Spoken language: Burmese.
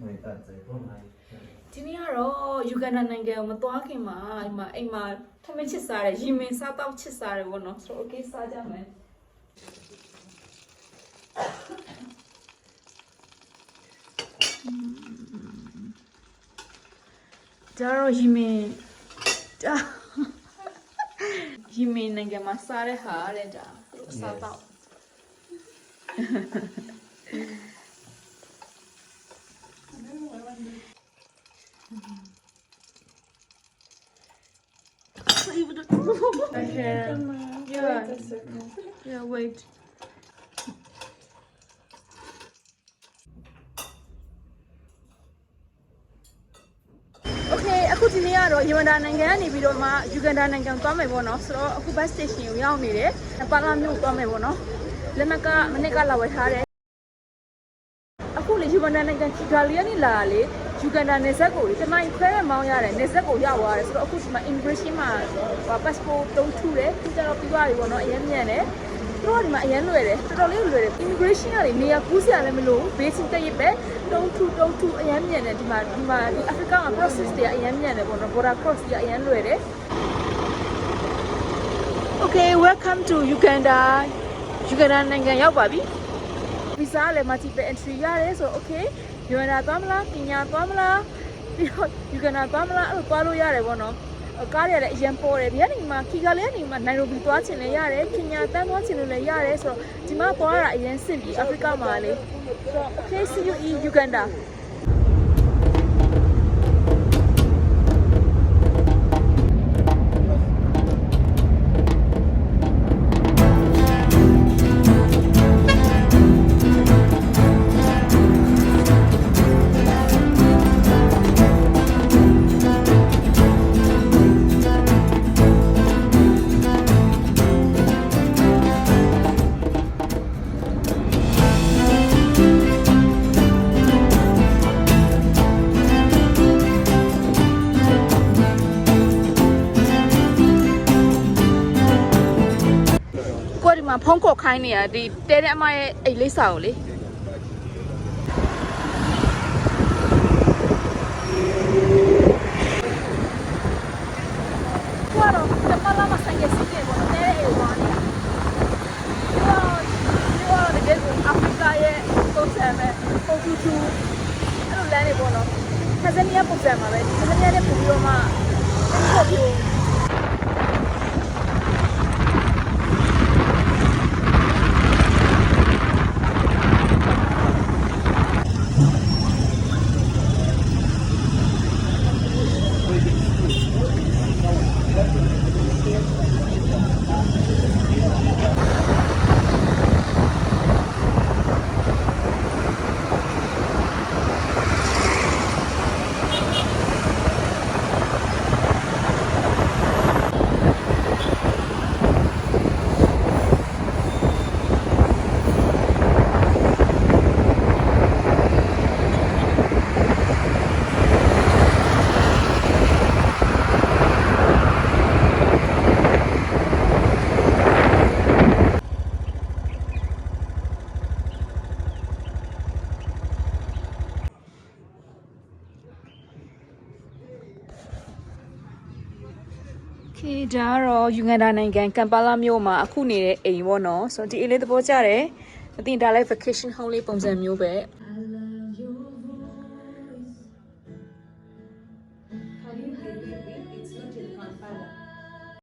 ငွေတက်စေပုံလိုက်ဒီနေ့ကတော့ယူဂန်ဒါနိုင်ငံကိုမသွားခင်မှာဒီမှာအိမ်မှာထမင်းချစ်စားတယ်ရီမင်စားတော့ချစ်စားတယ်ဘောနော်ဆိုတော့ okay စားကြမယ်ဒါတော့ရီမင်ဒါရီမင်နိုင်ငံမှာစားတဲ့ဟာတဲ့ဒါစားတော့ Okay. Yeah. Yeah, wait. Okay အခုဒီနေ့ကတော့ယူဂန်ဒါနိုင်ငံကနေပြီးတော့မှယူဂန်ဒါနိုင်ငံကိုသွားမယ်ပေါ့နော်ဆိုတော့အခု bus station ကိုရောက်နေတယ်ပါလာမြို့ကိုသွားမယ်ပေါ့နော်လက်မှတ်ကမနစ်ကလာဝယ်ထားတယ်အခုလေယူဂန်ဒါနိုင်ငံချီဂါလီကနေလာတာလေ ယူဂန်ဒါနယ်စပ်ကိုလေတမိုင်ခွဲရမောင်းရတယ်နယ်စပ်ကိုရောက်သွားတယ်ဆိုတော့အခုဒီမှာ immigration မှာဟို passport တုံးထူတယ်သူကြတော့ပြီးသွားပြီပေါ့နော်အရင်မြန်တယ်သူတို့ကဒီမှာအရင်လွယ်တယ်တော်တော်လေးလွယ်တယ် immigration ကနေနေရာကူးစရာလည်းမလိုဘူး basic တက်ရပဲတုံးထူတုံးထူအရင်မြန်တယ်ဒီမှာဒီမှာဒီ Africa မှာ process တွေအရင်မြန်တယ်ပေါ့နော် border cross တွေအရင်လွယ်တယ် Okay welcome to Uganda Uganda နိုင်ငံရောက်ပါပြီ visa လည်း multiple entry ရတယ်ဆိုတော့ okay Uganda သွားမလားကင်ညာသွားမလားပြီးတော့ Uganda သွားမလားအဲ့လိုသွားလို့ရတယ်ပေါ့နော်အကားတွေလည်းအရင်ပေါ်တယ်ဒီကနေမှခီကလေးကနေမှနိုင်ရိုဘီသွားချင်လည်းရတယ်ကင်ညာတန်းသွားချင်လို့လည်းရတယ်ဆိုတော့ဒီမှာသွားတာအရင်စစ်ပြီးအာဖရိကမှာလေဆိုတော့ okay see you in Uganda မှာဖုံးကော့ခိုင်းနေရဒီတဲတဲ့အမရဲ့အိတ်လိပ်စာကိုလေကိုကတော့တမလာမဆိုင်ရစီကေပေါ်တဲတဲ့အိတ်ဝါနေဒီတော့ဒီတော့တကယ်ကိုအာဖရိကရဲ့ပုံစံပဲပုံထူးထူးအဲ့လိုလမ်းနေပေါ့နော်သဇနီးယားပုံစံမှာပဲသဇနီးယားနဲ့ပုံပြီးတော့မှအဲ့ဒီပုံ ခေဒါကတော့ယူဂန်ဒါနိုင်ငံကမ်ပါလာမြို့မှာအခုနေတဲ့အိမ်ပေါ့နော်ဆိုတော့ဒီအိမ်လေးသဘောကျတယ်အတင်ဒါလည်း vacation home လေးပုံစံမျိုးပဲ